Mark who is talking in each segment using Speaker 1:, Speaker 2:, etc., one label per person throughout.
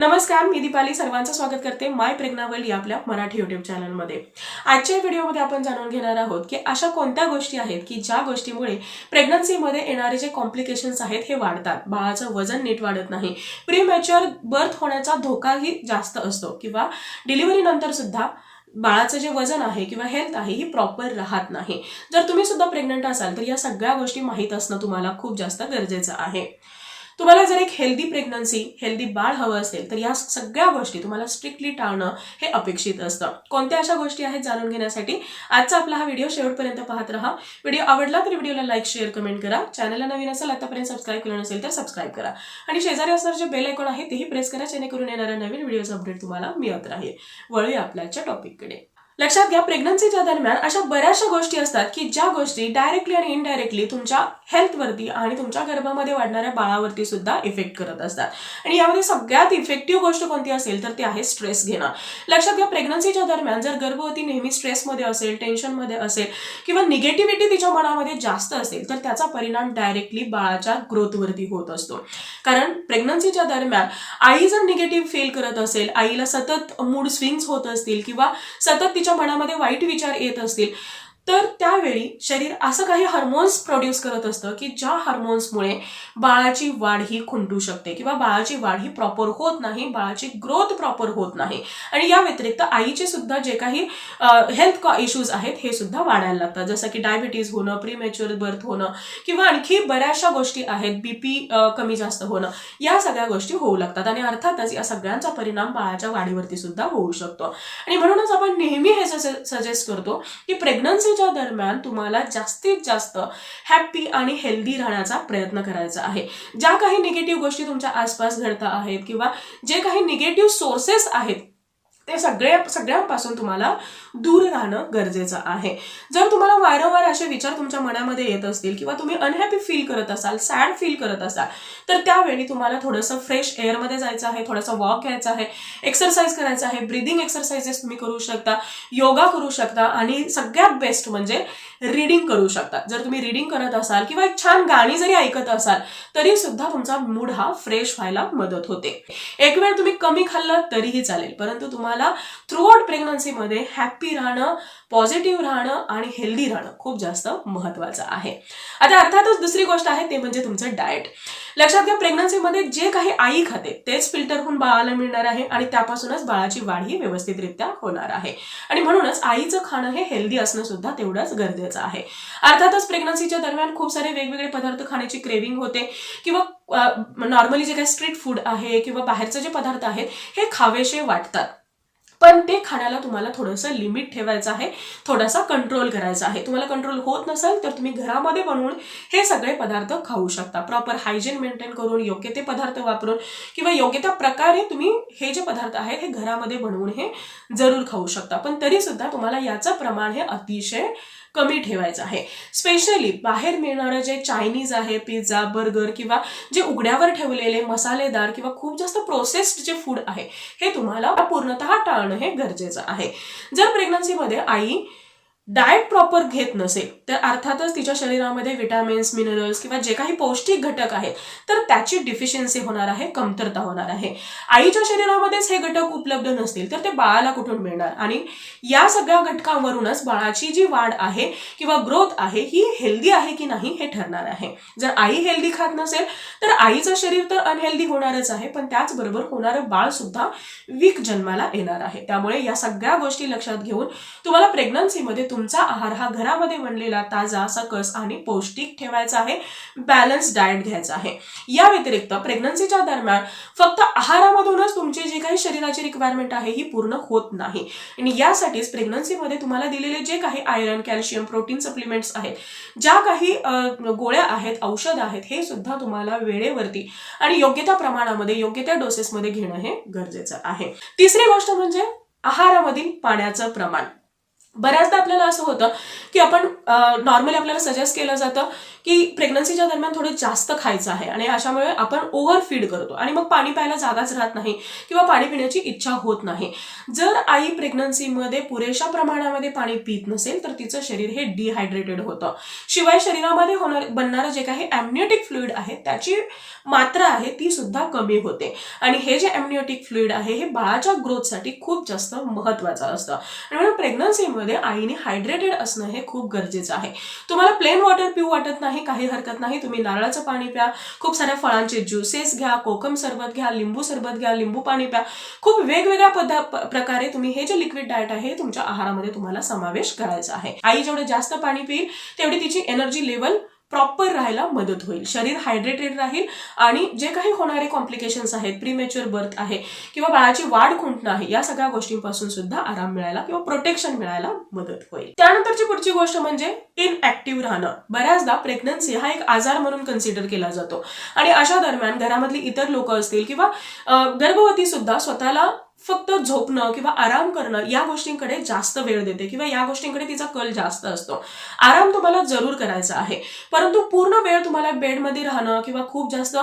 Speaker 1: नमस्कार मी दीपाली सर्वांचं स्वागत करते माय प्रेग्नावल या आपल्या मराठी युट्यूब चॅनलमध्ये आजच्या व्हिडिओमध्ये आपण जाणून घेणार आहोत की अशा कोणत्या गोष्टी आहेत की ज्या गोष्टीमुळे प्रेग्नन्सीमध्ये येणारे जे कॉम्प्लिकेशन्स आहेत हे वाढतात. बाळाचं वजन नीट वाढत नाही. प्रीमॅच्युअर बर्थ होण्याचा धोकाही जास्त असतो किंवा डिलिव्हरी नंतर सुद्धा बाळाचं जे वजन आहे किंवा हेल्थ आहे ही प्रॉपर राहत नाही. जर तुम्ही सुद्धा प्रेग्नंट असाल तर या सगळ्या गोष्टी माहीत असणं तुम्हाला खूप जास्त गरजेचं आहे. तुम्हाला जर एक हेल्दी प्रेग्नन्सी हेल्दी बाळ हवं असेल तर या सगळ्या गोष्टी तुम्हाला स्ट्रिक्टली टाळणं हे अपेक्षित असतं. कोणत्या अशा गोष्टी आहेत जाणून घेण्यासाठी? आजचा आपला हा व्हिडिओ शेवटपर्यंत पाहत राहा. व्हिडिओ आवडला तर व्हिडिओला लाईक शेअर कमेंट करा. चॅनलला नवीन असेल आतापर्यंत सबस्क्राईब केलं नसेल तर सबस्क्राईब करा. आणि शेजारी असणारे जे बेल ऐकून आहे तेही प्रेस करा जेणेकरून येणाऱ्या नवीन व्हिडिओचा अपडेट तुम्हाला मिळत राहील. वळूया आपल्याच्या टॉपिककडे लक्षात घ्या प्रेग्नन्सीच्या दरम्यान अशा बऱ्याचशा गोष्टी असतात की ज्या गोष्टी डायरेक्टली आणि इनडायरेक्टली तुमच्या हेल्थवरती आणि तुमच्या गर्भामध्ये वाढणाऱ्या बाळावरती सुद्धा इफेक्ट करत असतात. आणि यामध्ये सगळ्यात इफेक्टिव्ह गोष्ट कोणती असेल तर ती आहे स्ट्रेस घेणं. लक्षात घ्या प्रेग्नन्सीच्या दरम्यान जर गर्भवती नेहमी स्ट्रेसमध्ये असेल टेन्शनमध्ये असेल किंवा निगेटिव्हिटी तिच्या मनामध्ये जास्त असेल तर त्याचा परिणाम डायरेक्टली बाळाच्या ग्रोथवरती होत असतो. कारण प्रेग्नन्सीच्या दरम्यान आई जर निगेटिव्ह फील करत असेल आईला सतत मूड स्विंग्स होत असतील किंवा सतत तिच्या मनामध्ये वाईट विचार येत असतील. तर त्यावेळी शरीर असं काही हार्मोन्स प्रोड्यूस करत असतं की ज्या हार्मोन्समुळे बाळाची वाढ ही खुंटू शकते किंवा बाळाची वाढ ही प्रॉपर होत नाही बाळाची ग्रोथ प्रॉपर होत नाही. आणि या व्यतिरिक्त आईचे सुद्धा जे काही हेल्थ इश्यूज आहेत हे सुद्धा वाढायला लागतात. जसं की डायबिटीज होणं प्रीमॅच्युअर बर्थ होणं किंवा आणखी बऱ्याचशा गोष्टी आहेत बीपी कमी जास्त होणं या सगळ्या गोष्टी होऊ लागतात. आणि अर्थातच या सगळ्यांचा परिणाम बाळाच्या वाढीवरती सुद्धा होऊ शकतो. आणि म्हणूनच आपण नेहमी हे सजेस्ट करतो की प्रेग्नन्सी प्रेग्नन्सीच्या दरम्यान तुम्हाला जास्तीत जास्त हॅप्पी आणि हेल्दी राहण्याचा प्रयत्न करायचा आहे. ज्या काही निगेटिव्ह गोष्टी तुमच्या आसपास घडता आहेत किंवा जे काही निगेटिव्ह सोर्सेस आहेत ते सगळे सगळ्यांपासून तुम्हाला दूर राहणं गरजेचं आहे. जर तुम्हाला वारंवार असे विचार तुमच्या मनामध्ये येत असतील किंवा तुम्ही अनहॅपी फील करत असाल सॅड फील करत असाल तर त्यावेळी तुम्हाला थोडंसं फ्रेश एअरमध्ये जायचं आहे थोडंसं वॉक घ्यायचं आहे एक्सरसाइज करायचं आहे ब्रिदिंग एक्सरसाइजेस तुम्ही करू शकता योगा करू शकता आणि सगळ्यात बेस्ट म्हणजे रिडिंग करू शकता. जर तुम्ही रिडिंग करत असाल किंवा एक छान गाणी जरी ऐकत असाल तरी सुद्धा तुमचा मूड हा फ्रेश व्हायला मदत होते. एक वेळ तुम्ही कमी खाल्लं तरीही चालेल. परंतु तुम्हाला थ्रू आउट प्रेग्नन्सीमध्ये हॅप्पी राहणं पॉझिटिव्ह राहणं आणि हेल्दी राहणं खूप जास्त महत्वाचं आहे. आता अर्थातच दुसरी गोष्ट आहे ते म्हणजे तुमचं डाएट लक्षात घ्या प्रेग्नन्सीमध्ये जे काही आई खाते तेच फिल्टर होऊन बाळाला मिळणार आहे आणि त्यापासूनच बाळाची वाढ ही व्यवस्थितरित्या होणार आहे. आणि म्हणूनच आईचं खाणं हे हेल्दी असणं सुद्धा तेवढंच गरजेचं आहे. अर्थातच प्रेग्नन्सीच्या दरम्यान खूप सारे वेगवेगळे पदार्थ खाण्याची क्रेविंग होते किंवा नॉर्मली जे काही स्ट्रीट फूड आहे किंवा बाहेरचे जे पदार्थ आहेत हे खावेसे वाटतात. पण ते खाण्याला तुम्हाला थोडंसं लिमिट ठेवायचं आहे थोडासा कंट्रोल करायचा आहे. तुम्हाला कंट्रोल होत नसेल तर तुम्ही घरामध्ये बनवून हे सगळे पदार्थ खाऊ शकता. प्रॉपर हायजीन मेंटेन करून योग्य ते पदार्थ वापरून किंवा योग्य त्या प्रकारे तुम्ही हे जे पदार्थ आहेत हे घरामध्ये बनवून हे जरूर खाऊ शकता. पण तरी सुद्धा तुम्हाला याचं प्रमाण हे अतिशय कमी ठेवायचं आहे. स्पेशली बाहेर मिळणारं जे चायनीज आहे पिझ्झा बर्गर किंवा जे उघड्यावर ठेवलेले मसालेदार किंवा खूप जास्त प्रोसेस्ड जे फूड आहे हे तुम्हाला पूर्णतः टाळणं हे गरजेचं आहे. जर प्रेग्नन्सीमध्ये आई डाएट प्रॉपर घेत नसेल तर अर्थातच तिच्या शरीरामध्ये विटॅमिन्स मिनरल्स किंवा जे काही पौष्टिक घटक आहेत तर त्याची डिफिशियन्सी होणार आहे कमतरता होणार आहे. आईच्या शरीरामध्येच हे घटक उपलब्ध नसतील तर ते बाळाला कुठून मिळणार? आणि या सगळ्या घटकांवरूनच बाळाची जी वाढ आहे किंवा ग्रोथ आहे ही हेल्दी आहे की नाही हे ठरणार आहे. जर आई हेल्दी खात नसेल तर आईचं शरीर तर अनहेल्दी होणारच आहे पण त्याचबरोबर होणारं बाळ सुद्धा वीक जन्माला येणार आहे. त्यामुळे या सगळ्या गोष्टी लक्षात घेऊन तुम्हाला प्रेग्नन्सीमध्ये तुमचा आहार हा घरामध्ये बनलेला ताजा सकस आणि पौष्टिक ठेवायचा आहे. बॅलन्स डाएट घ्यायचा आहे. या व्यतिरिक्त प्रेग्नन्सीच्या दरम्यान फक्त आहारामधूनच तुमची जी काही शरीराची रिक्वायरमेंट आहे ही पूर्ण होत नाही. आणि यासाठीच प्रेग्नन्सीमध्ये तुम्हाला दिलेले जे काही आयरन कॅल्शियम प्रोटीन सप्लिमेंट्स आहेत ज्या काही गोळ्या आहेत औषध आहेत हे सुद्धा तुम्हाला वेळेवरती आणि योग्य त्या प्रमाणामध्ये योग्य त्या डोसेसमध्ये घेणं हे गरजेचं आहे. तिसरी गोष्ट म्हणजे आहारामधील पाण्याचं प्रमाण. बऱ्याचदा आपल्याला असं होतं की आपण नॉर्मली आपल्याला सजेस्ट केलं जातं की प्रेग्नन्सीच्या दरम्यान थोडं जास्त खायचं आहे. आणि अशामुळे आपण ओव्हर फीड करतो. आणि मग पाणी प्यायला जागाच राहत नाही किंवा पाणी पिण्याची इच्छा होत नाही. जर आई प्रेग्नन्सीमध्ये पुरेशा प्रमाणामध्ये पाणी पित नसेल तर तिचं शरीर हे डिहायड्रेटेड होतं. शिवाय शरीरामध्ये होणार बनणारं जे काही ॲम्नियोटिक फ्लुईड आहे त्याची मात्रा आहे ती सुद्धा कमी होते. आणि हे जे ॲम्नियोटिक फ्लुईड आहे हे बाळाच्या ग्रोथसाठी खूप जास्त महत्वाचं असतं. आणि म्हणून प्रेग्नन्सीमध्ये आईने हायड्रेटेड असणं हे खूप गरजेचं आहे. तुम्हाला प्लेन वॉटर पिऊ वाटत नाही काही हरकत नाही. तुम्ही नारळाचं पाणी प्या. खूप साऱ्या फळांचे ज्युसेस घ्या कोकम सरबत घ्या लिंबू सरबत घ्या लिंबू पाणी प्या. खूप वेगवेगळ्या पद्ध प्रकारे तुम्ही हे जे लिक्विड डाएट आहे तुमच्या आहारामध्ये तुम्हाला समावेश करायचा आहे. आई जेवढं जास्त पाणी पिईल तेवढी तिची एनर्जी लेवल प्रॉपर राहायला मदत होईल. शरीर हायड्रेटेड राहील आणि जे काही होणारे कॉम्प्लिकेशन्स आहेत प्रीमेच्युअर बर्थ आहे किंवा बाळाची वाढ खुंटणं आहे या सगळ्या गोष्टींपासून सुद्धा आराम मिळायला किंवा प्रोटेक्शन मिळायला मदत होईल. त्यानंतरची पुढची गोष्ट म्हणजे इनऍक्टिव्ह राहणं. बऱ्याचदा प्रेग्नन्सी हा एक आजार म्हणून कन्सिडर केला जातो. आणि अशा दरम्यान घरामधली इतर लोक असतील किंवा गर्भवती सुद्धा स्वतःला फक्त झोपणं किंवा आराम करणं या गोष्टींकडे जास्त वेळ देते किंवा या गोष्टींकडे तिचा कल जास्त असतो. आराम तुम्हाला जरूर करायचा आहे. परंतु पूर्ण वेळ तुम्हाला बेडमध्ये राहणं किंवा खूप जास्त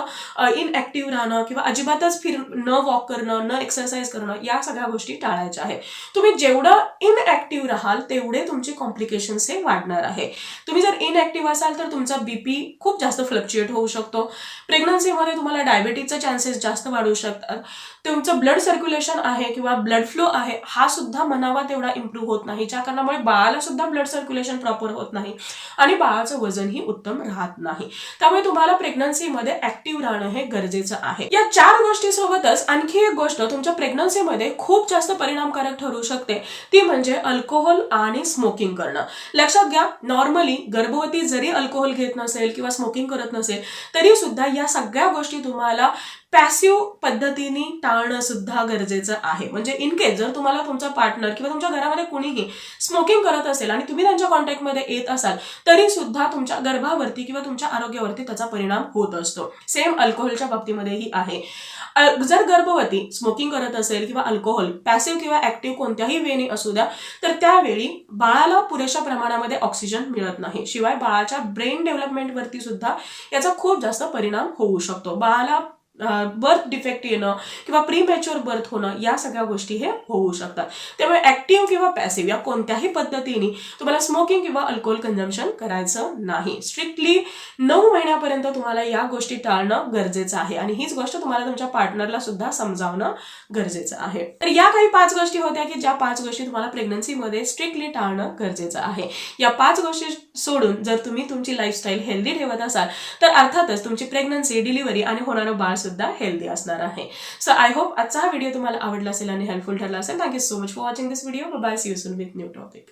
Speaker 1: इनॲक्टिव्ह राहणं किंवा अजिबातच फिर न वॉक करणं न एक्सरसाइज करणं या सगळ्या गोष्टी टाळायच्या आहे तुम्ही जेवढं इनॲक्टिव्ह राहाल तेवढे तुमचे कॉम्प्लिकेशन्स हे वाढणार आहे. तुम्ही जर इनॲक्टिव्ह असाल तर तुमचा बीपी खूप जास्त फ्लक्च्युएट होऊ शकतो. प्रेग्नन्सीमध्ये तुम्हाला डायबिटीजचे चान्सेस जास्त वाढू शकतात. तुमचं ब्लड सर्क्युलेशन आहे किंवा ब्लड फ्लो आहे हा सुद्धा मनावा तेवढा इम्प्रूव्ह होत नाही. ज्या कारणामुळे बाळाला सुद्धा ब्लड सर्क्युलेशन प्रॉपर होत नाही आणि बाळाचं वजनही उत्तम राहत नाही. त्यामुळे तुम्हाला प्रेग्नन्सीमध्ये ऍक्टिव्ह राहणं हे गरजेचं आहे. या चार गोष्टीसोबतच आणखी एक गोष्ट तुमच्या प्रेग्नन्सीमध्ये खूप जास्त परिणामकारक ठरू शकते. ती म्हणजे अल्कोहोल आणि स्मोकिंग करणं. लक्षात घ्या नॉर्मली गर्भवती जरी अल्कोहोल घेत नसेल किंवा स्मोकिंग करत नसेल तरी सुद्धा या सगळ्या गोष्टी तुम्हाला पॅसिव्ह पद्धतीने टाळणं सुद्धा गरजेचं आहे. म्हणजे इन केस जर तुम्हाला तुमचा पार्टनर किंवा तुमच्या घरामध्ये कुणीही स्मोकिंग करत असेल आणि तुम्ही त्यांच्या कॉन्टॅक्टमध्ये येत असाल तरी सुद्धा तुमच्या गर्भावरती किंवा तुमच्या आरोग्यावरती त्याचा परिणाम होत असतो. सेम अल्कोहोलच्या बाबतीमध्येही आहे. जर गर्भवती स्मोकिंग करत असेल किंवा अल्कोहोल पॅसिव्ह किंवा ऍक्टिव्ह कोणत्याही वेने असू द्या तर त्यावेळी बाळाला पुरेशा प्रमाणामध्ये ऑक्सिजन मिळत नाही. शिवाय बाळाच्या ब्रेन डेव्हलपमेंटवरती सुद्धा याचा खूप जास्त परिणाम होऊ शकतो. बाळाला बर्थ डिफेक्ट येणं किंवा प्रीमॅच्युअर बर्थ होणं या सगळ्या गोष्टी हे होऊ शकतात. त्यामुळे ऍक्टिव्ह किंवा पॅसिव्ह या कोणत्याही पद्धतीने तुम्हाला स्मोकिंग किंवा अल्कोहोल कन्झम्पशन करायचं नाही. स्ट्रिक्टली नऊ महिन्यापर्यंत तुम्हाला या गोष्टी टाळणं गरजेचं आहे आणि हीच गोष्ट तुम्हाला तुमच्या पार्टनरला सुद्धा समजावणं गरजेचं आहे. तर या काही पाच गोष्टी होत्या की ज्या पाच गोष्टी तुम्हाला प्रेग्नन्सीमध्ये स्ट्रिक्टली टाळणं गरजेचं आहे. या पाच गोष्टी सोडून जर तुम्ही तुमची लाईफस्टाईल हेल्दी ठेवत असाल तर अर्थातच तुमची प्रेग्नन्सी डिलिव्हरी आणि होणारं बाळ सुद्धा हेल्दी असणार आहे. सो आय होप आजचा हा व्हिडिओ तुम्हाला आवडला असेल आणि हेल्पफुल ठरला असेल. Thank you so much for watching this video bye see you soon with new topic